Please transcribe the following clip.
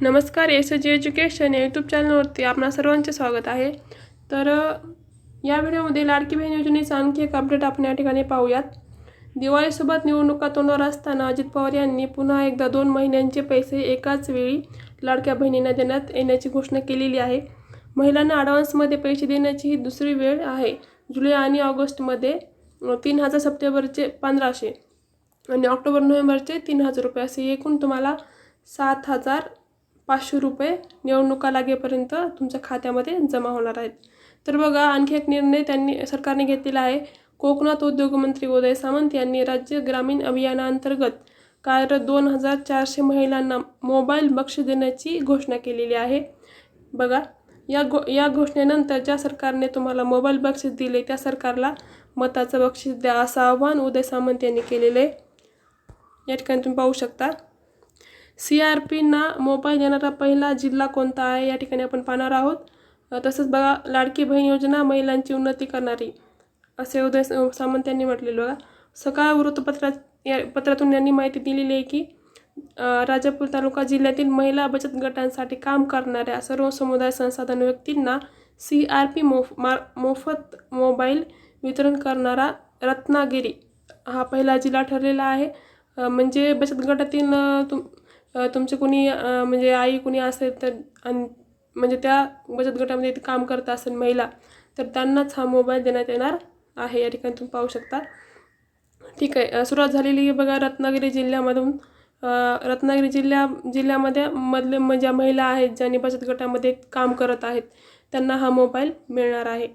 नमस्कार S G education या YouTube चॅनलवरती आपणा सर्वांचे स्वागत आहे. तर या व्हिडिओमध्ये लाडकी बहीण योजनेचा आणखी एक अपडेट आपण या ठिकाणी पाहूयात. दिवाळीसोबत निवडणुका तोंडावर असताना अजित पवार यांनी पुन्हा एकदा दोन महिन्यांचे पैसे एकाच वेळी लाडक्या बहिणींना देण्यात येण्याची घोषणा केलेली आहे. महिलांना ॲडव्हान्समध्ये पैसे देण्याची ही दुसरी वेळ आहे. जुलै आणि ऑगस्टमध्ये तीन हजार सप्टेंबरचे पंधराशे आणि ऑक्टोबर नोव्हेंबरचे तीन हजार रुपये. असे एकूण तुम्हाला सात हजार पाचशे रुपये निवडणुका लागेपर्यंत तुमच्या खात्यामध्ये जमा होणार आहेत. तर बघा आणखी एक निर्णय त्यांनी सरकारने घेतलेला आहे. कोकणात उद्योगमंत्री उदय सामंत यांनी राज्य ग्रामीण अभियानाअंतर्गत कार्यरत दोन हजार चारशे महिलांना मोबाईल बक्षीस देण्याची घोषणा केलेली आहे. बघा या घो या घोषणेनंतर ज्या सरकारने तुम्हाला मोबाईल बक्षीस दिले त्या सरकारला मताचं बक्षीस द्या असं आवाहन उदय सामंत यांनी केलेलं आहे. या ठिकाणी तुम्ही पाहू शकता. सी आर पीना मोबाईल देणारा पहिला जिल्हा कोणता आहे? या ठिकाणी आपण पाहणार आहोत. तसंच बघा लाडकी बहीण योजना महिलांची उन्नती करणारी. असे उदय सामंत यांनी म्हटलेलं बघा. सकाळ वृत्तपत्रात या पत्रातून यांनी माहिती दिलेली आहे की राजापूर तालुका जिल्ह्यातील महिला बचत गटांसाठी काम करणाऱ्या सर्व समुदाय संसाधन व्यक्तींना सी आर पी मोफ मा मोफत मोबाईल वितरण करणारा रत्नागिरी हा पहिला जिल्हा ठरलेला आहे. म्हणजे बचत गटातील तुम तुमचे कोणी म्हणजे आई कोणी असेल तर आणि म्हणजे त्या बचत गटामध्ये काम करत असेल महिला तर त्यांनाच हा मोबाईल देण्यात येणार आहे. या ठिकाणी तुम्ही पाहू शकता. ठीक आहे. सुरुवात झालेली आहे बघा रत्नागिरी जिल्ह्यामधून. रत्नागिरी जिल्ह्या जिल्ह्यामध्ये मधले म- ज्या महिला आहेत ज्यांनी बचत गटामध्ये काम करत आहेत त्यांना हा मोबाईल मिळणार आहे.